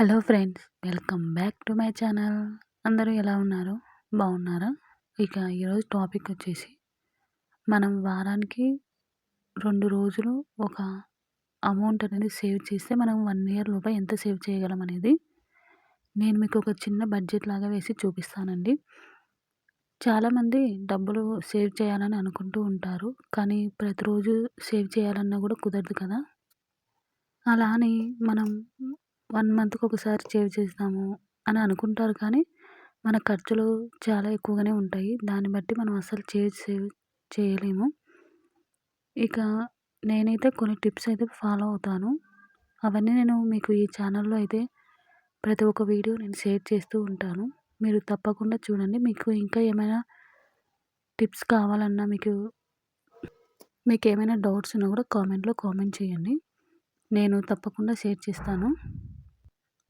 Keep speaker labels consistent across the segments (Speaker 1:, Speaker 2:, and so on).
Speaker 1: Hello friends welcome back to my channel. అందరూ ఎలా ఉన్నారు? బాగున్నారా? ఇక ఈరోజు టాపిక్ వచ్చేసి మనం వారానికి రెండు రోజులు ఒక అమౌంట్ అనేది సేవ్ చేస్తే మనం వన్ ఇయర్ లోపల ఎంత సేవ్ చేయగలం అనేది నేను మీకు ఒక చిన్న బడ్జెట్ లాగా వేసి చూపిస్తానండి. చాలామంది డబ్బులు సేవ్ చేయాలని అనుకుంటూ ఉంటారు కానీ ప్రతిరోజు సేవ్ చేయాలన్నా కూడా కుదరదు కదా. అలా అని మనం వన్ మంత్కి ఒకసారి సేవ్ చేస్తాము అని అనుకుంటారు కానీ మన ఖర్చులు చాలా ఎక్కువగానే ఉంటాయి. దాన్ని బట్టి మనం అసలు సేవ్ సేవ్ చేయలేము. ఇక నేనైతే కొన్ని టిప్స్ అయితే ఫాలో అవుతాను. అవన్నీ నేను మీకు ఈ ఛానల్లో అయితే ప్రతి ఒక్క వీడియో నేను షేర్ చేస్తూ ఉంటాను. మీరు తప్పకుండా చూడండి. మీకు ఇంకా ఏమైనా టిప్స్ కావాలన్నా మీకు మీకు ఏమైనా డౌట్స్ ఉన్నా కూడా కామెంట్లో కామెంట్ చేయండి. నేను తప్పకుండా షేర్ చేస్తాను.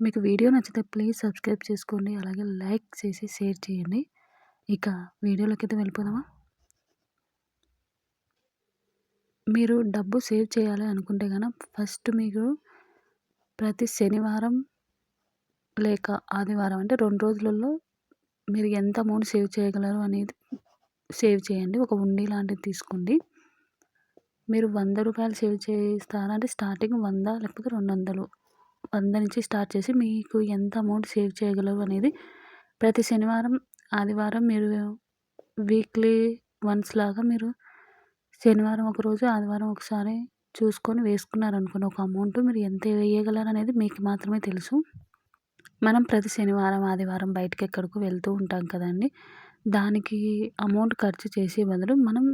Speaker 1: మీకు వీడియో నచ్చితే ప్లీజ్ సబ్స్క్రైబ్ చేసుకోండి. అలాగే లైక్ చేసి షేర్ చేయండి. ఇక వీడియోలోకి అయితే వెళ్ళిపోదామా? మీరు డబ్బు సేవ్ చేయాలి అనుకుంటే కనుక ఫస్ట్ మీకు ప్రతి శనివారం లేక ఆదివారం అంటే రెండు రోజులలో మీరు ఎంత అమౌంట్ సేవ్ చేయగలరు అనేది సేవ్ చేయండి. ఒక ఉండి లాంటిది తీసుకోండి. మీరు వంద రూపాయలు సేవ్ చేస్తారంటే స్టార్టింగ్ వంద లేకపోతే రెండు వందలు వంద నుంచి స్టార్ట్ చేసి మీకు ఎంత అమౌంట్ సేవ్ చేయగలరు అనేది ప్రతి శనివారం ఆదివారం మీరు వీక్లీ వన్స్ లాగా మీరు శనివారం ఒకరోజు ఆదివారం ఒకసారి చూసుకొని వేసుకున్నారనుకోండి ఒక అమౌంట్ మీరు ఎంత వేయగలరు అనేది మీకు మాత్రమే తెలుసు. మనం ప్రతి శనివారం ఆదివారం బయటకి ఎక్కడికో వెళ్తూ ఉంటాం కదండి. దానికి అమౌంట్ ఖర్చు చేసే బదులు మనం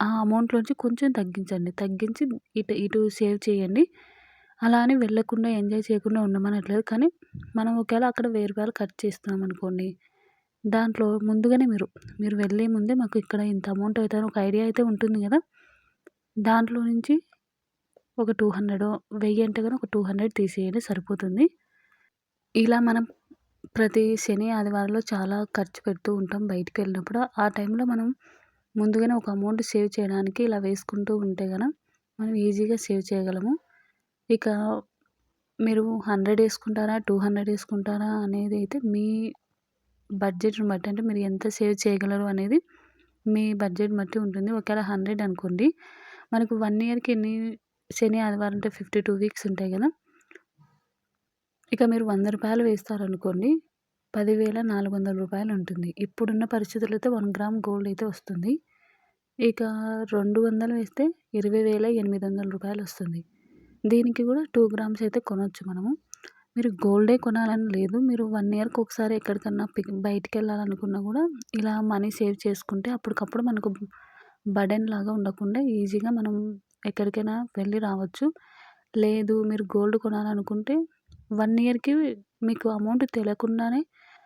Speaker 1: ఆ అమౌంట్లోంచి కొంచెం తగ్గించండి. తగ్గించి ఇటు ఇటు సేవ్ చేయండి. అలా అని వెళ్ళకుండా ఎంజాయ్ చేయకుండా ఉండమనట్లేదు కానీ మనం ఒకవేళ అక్కడ వెయ్యి రూపాయలు ఖర్చు చేస్తున్నాం అనుకోండి దాంట్లో ముందుగానే మీరు మీరు వెళ్ళే ముందే మాకు ఇక్కడ ఇంత అమౌంట్ అవుతుంది ఒక ఐడియా అయితే ఉంటుంది కదా. దాంట్లో నుంచి ఒక టూ హండ్రెడ్ వెయ్యి అంటే కానీ ఒక టూ హండ్రెడ్ తీసేయండి సరిపోతుంది. ఇలా మనం ప్రతి శని ఆదివారంలో చాలా ఖర్చు పెడుతూ ఉంటాం బయటికి వెళ్ళినప్పుడు. ఆ టైంలో మనం ముందుగానే ఒక అమౌంట్ సేవ్ చేయడానికి ఇలా వేసుకుంటూ ఉంటే కనుక మనం ఈజీగా సేవ్ చేయగలము. ఇక మీరు హండ్రెడ్ వేసుకుంటారా టూ హండ్రెడ్ వేసుకుంటారా అనేది అయితే మీ బడ్జెట్ని బట్టి అంటే మీరు ఎంత సేవ్ చేయగలరు అనేది మీ బడ్జెట్ బట్టి ఉంటుంది. ఒకవేళ హండ్రెడ్ అనుకోండి మనకు వన్ ఇయర్కి ఎన్ని శని ఆదివారం అంటే ఫిఫ్టీ టూ వీక్స్ ఉంటాయి కదా. ఇక మీరు వంద రూపాయలు వేస్తారనుకోండి పదివేల నాలుగు వందల రూపాయలు ఉంటుంది. ఇప్పుడున్న పరిస్థితులైతే అయితే వన్ గ్రామ్ గోల్డ్ అయితే వస్తుంది. ఇక రెండు వందలు వేస్తే ఇరవై వేల ఎనిమిది వందల రూపాయలు వస్తుంది. దీనికి కూడా టూ గ్రామ్స్ అయితే కొనవచ్చు మనము. మీరు గోల్డే కొనాలని లేదు. మీరు వన్ ఇయర్కి ఒకసారి ఎక్కడికన్నా పిక్ బయటికి వెళ్ళాలనుకున్నా కూడా ఇలా మనీ సేవ్ చేసుకుంటే అప్పటికప్పుడు మనకు బడెన్ లాగా ఉండకుండా ఈజీగా మనం ఎక్కడికైనా వెళ్ళి రావచ్చు. లేదు మీరు గోల్డ్ కొనాలనుకుంటే వన్ ఇయర్కి మీకు అమౌంట్ తెలియకుండానే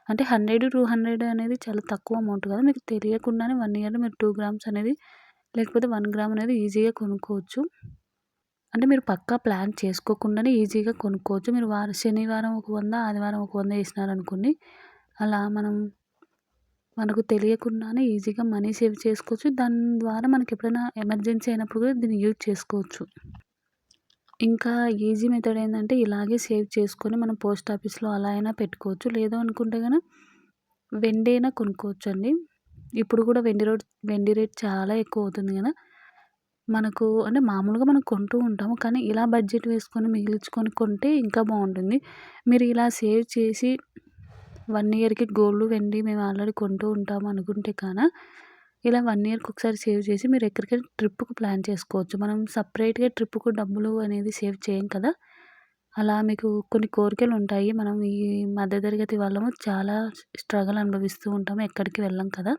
Speaker 1: అంటే హండ్రెడ్ టూ హండ్రెడ్ అనేది చాలా తక్కువ అమౌంట్ కదా. మీకు తెలియకుండానే వన్ ఇయర్ మీరు టూ గ్రామ్స్ అనేది లేకపోతే వన్ గ్రామ్ అనేది ఈజీగా కొనుక్కోవచ్చు. అంటే మీరు పక్కా ప్లాన్ చేసుకోకుండానే ఈజీగా కొనుక్కోవచ్చు. మీరు వార శనివారం ఒక వంద ఆదివారం ఒక వంద వేసినారనుకోండి అలా మనం మనకు తెలియకుండానే ఈజీగా మనీ సేవ్ చేసుకోవచ్చు. దాని ద్వారా మనకి ఎప్పుడైనా ఎమర్జెన్సీ అయినప్పుడు కూడా దీన్ని యూజ్ చేసుకోవచ్చు. ఇంకా ఈజీ మెథడ్ ఏంటంటే ఇలాగే సేవ్ చేసుకొని మనం పోస్ట్ ఆఫీస్లో అలా అయినా పెట్టుకోవచ్చు. లేదు అనుకుంటే కనుక వెండి అయినా కొనుక్కోవచ్చు అండి ఇప్పుడు కూడా వెండి రోడ్ వెండి రేట్ చాలా ఎక్కువ అవుతుంది కదా. మనకు అంటే మామూలుగా మనం కొంటూ ఉంటాము. కానీ ఇలా బడ్జెట్ వేసుకొని మిగిల్చుకొని కొంటే ఇంకా బాగుంటుంది. మీరు ఇలా సేవ్ చేసి వన్ ఇయర్కి గోల్డ్ వెండి మేము ఆల్రెడీ కొంటూ ఉంటాము అనుకుంటే కాన ఇలా వన్ ఇయర్కి ఒకసారి సేవ్ చేసి మీరు ఎక్కడికైనా ట్రిప్కు ప్లాన్ చేసుకోవచ్చు. మనం సపరేట్గా ట్రిప్కు డబ్బులు అనేది సేవ్ చేయం కదా. అలా మీకు కొన్ని కోరికలు ఉంటాయి. మనం ఈ మధ్యతరగతి వాళ్ళము చాలా స్ట్రగుల్ అనుభవిస్తూ ఉంటాము. ఎక్కడికి వెళ్ళం కదా.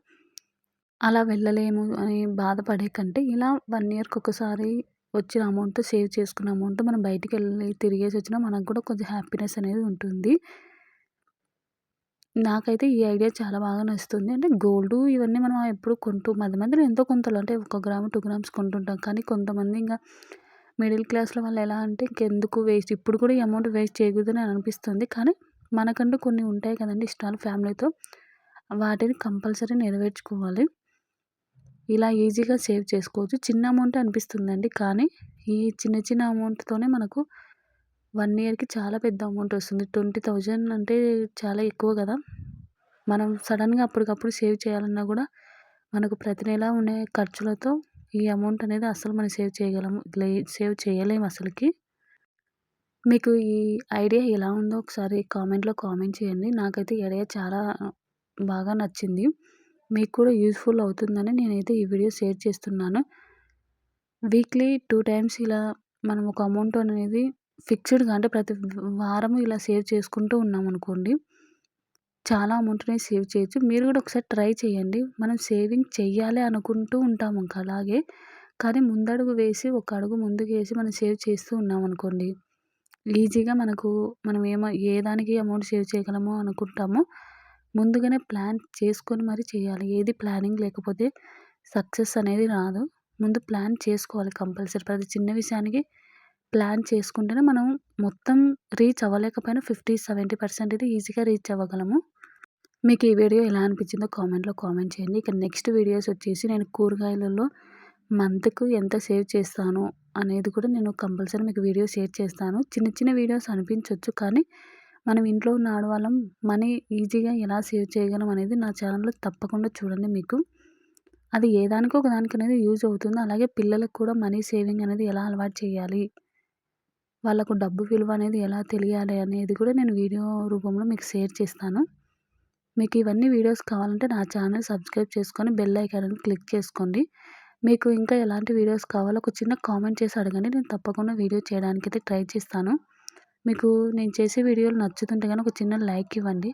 Speaker 1: అలా వెళ్ళలేము అని బాధపడే కంటే ఇలా వన్ ఇయర్కి ఒకసారి వచ్చిన అమౌంట్ సేవ్ చేసుకున్న అమౌంట్ మనం బయటికి వెళ్ళి తిరిగేసి వచ్చినా మనకు కూడా కొంచెం హ్యాపీనెస్ అనేది ఉంటుంది. నాకైతే ఈ ఐడియా చాలా బాగా నచ్చుతుంది. అంటే గోల్డ్ ఇవన్నీ మనం ఎప్పుడు కొంటూ మధ్య మధ్యలో ఎంతో కొంతలో అంటే ఒక గ్రాము టూ గ్రామ్స్ కొంటుంటాం. కానీ కొంతమంది ఇంకా మిడిల్ క్లాస్లో వాళ్ళు ఎలా అంటే ఇంకెందుకు వేస్ట్ ఇప్పుడు కూడా ఈ అమౌంట్ వేస్ట్ చేయకూడదని అనిపిస్తుంది. కానీ మనకంటూ కొన్ని ఉంటాయి కదండి ఇష్టాలు ఫ్యామిలీతో వాటిని కంపల్సరీ నెరవేర్చుకోవాలి. ఇలా ఈజీగా సేవ్ చేసుకోవచ్చు చిన్న అమౌంట్ అనిపిస్తుందండి కానీ ఈ చిన్న చిన్న అమౌంట్తోనే మనకు వన్ ఇయర్‌కి చాలా పెద్ద అమౌంట్ వస్తుంది. 20,000 అంటే చాలా ఎక్కువ కదా మనం సడన్గా అప్పటికప్పుడు సేవ్ చేయాలన్నా కూడా మనకు ప్రతి నెలా ఉండే ఖర్చులతో ఈ అమౌంట్ అనేది అస్సలు మనం సేవ్ చేయగలము. లే సేవ్ చేయలేము అసలుకి మీకు ఈ ఐడియా ఎలా ఉందో ఒకసారి కామెంట్‌లో కామెంట్ చేయండి. నాకైతే ఈ ఐడియా చాలా బాగా నచ్చింది. మీకు కూడా యూజ్‌ఫుల్ అవుతుందని నేనైతే ఈ వీడియో షేర్ చేస్తున్నాను. వీక్లీ టూ టైమ్స్ ఇలా మనం ఒక అమౌంట్ అనేది ఫిక్స్‌డ్‌గా అంటే ప్రతి వారము ఇలా సేవ్ చేసుకుంటూ ఉన్నాం అనుకోండి చాలా అమౌంట్‌ని సేవ్ చేయొచ్చు. మీరు కూడా ఒకసారి ట్రై చేయండి. మనం సేవింగ్ చెయ్యాలి అనుకుంటూ ఉంటాము ఇంకా అలాగే. కానీ ముందడుగు వేసి ఒక అడుగు ముందుకు వేసి మనం సేవ్ చేస్తూ ఉన్నాం అనుకోండి ఈజీగా మనకు మనం ఏమో ఏ దానికి అమౌంట్ సేవ్ చేయగలము అనుకుంటామో ముందుగానే ప్లాన్ చేసుకొని మరి చేయాలి. ఏది ప్లానింగ్ లేకపోతే సక్సెస్ అనేది రాదు. ముందు ప్లాన్ చేసుకోవాలి కంపల్సరీ. ప్రతి చిన్న విషయానికి ప్లాన్ చేసుకుంటేనే మనం మొత్తం రీచ్ అవ్వలేకపోయినా 50, 70% అయితే ఈజీగా రీచ్ అవ్వగలము. మీకు ఈ వీడియో ఎలా అనిపించిందో కామెంట్‌లో కామెంట్ చేయండి. ఇక నెక్స్ట్ వీడియోస్ వచ్చేసి నేను కూరగాయలలో మంత్‌కు ఎంత సేవ్ చేస్తాను అనేది కూడా నేను కంపల్సరీ మీకు వీడియో షేర్ చేస్తాను. చిన్న చిన్న వీడియోస్ అనిపించవచ్చు కానీ మనం ఇంట్లో ఉన్న ఆడవాళ్ళం మనీ ఈజీగా ఎలా సేవ్ చేయగలం అనేది నా ఛానల్‌లో తప్పకుండా చూడండి మీకు. అది ఏ దానికో ఒక దానికి అనేది యూజ్ అవుతుంది. అలాగే పిల్లలకు కూడా మనీ సేవింగ్ అనేది ఎలా అలవాటు చేయాలి? వాళ్ళకు డబ్బు విలువ అనేది ఎలా తెలియాలి అనేది కూడా నేను వీడియో రూపంలో మీకు షేర్ చేస్తాను. మీకు ఇవన్నీ వీడియోస్ కావాలంటే నా ఛానల్ సబ్స్క్రైబ్ చేసుకొని బెల్ ఐకాన్ అనేది క్లిక్ చేసుకోండి. మీకు ఇంకా ఎలాంటి వీడియోస్ కావాలో ఒక చిన్న కామెంట్ చేసి అడగండి. నేను తప్పకుండా వీడియో చేయడానికి అయితే ట్రై చేస్తాను. మీకు నేను చేసే వీడియోలు నచ్చుతుంటే కానీ ఒక చిన్న లైక్ ఇవ్వండి.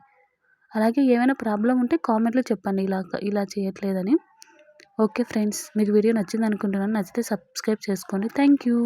Speaker 1: అలాగే ఏమైనా ప్రాబ్లం ఉంటే కామెంట్‌లో చెప్పండి ఇలా ఇలా చేయట్లేదని. ఓకే ఫ్రెండ్స్ మీకు వీడియో నచ్చింది అనుకుంటున్నాను నచ్చితే సబ్స్క్రైబ్ చేసుకోండి. Thank you.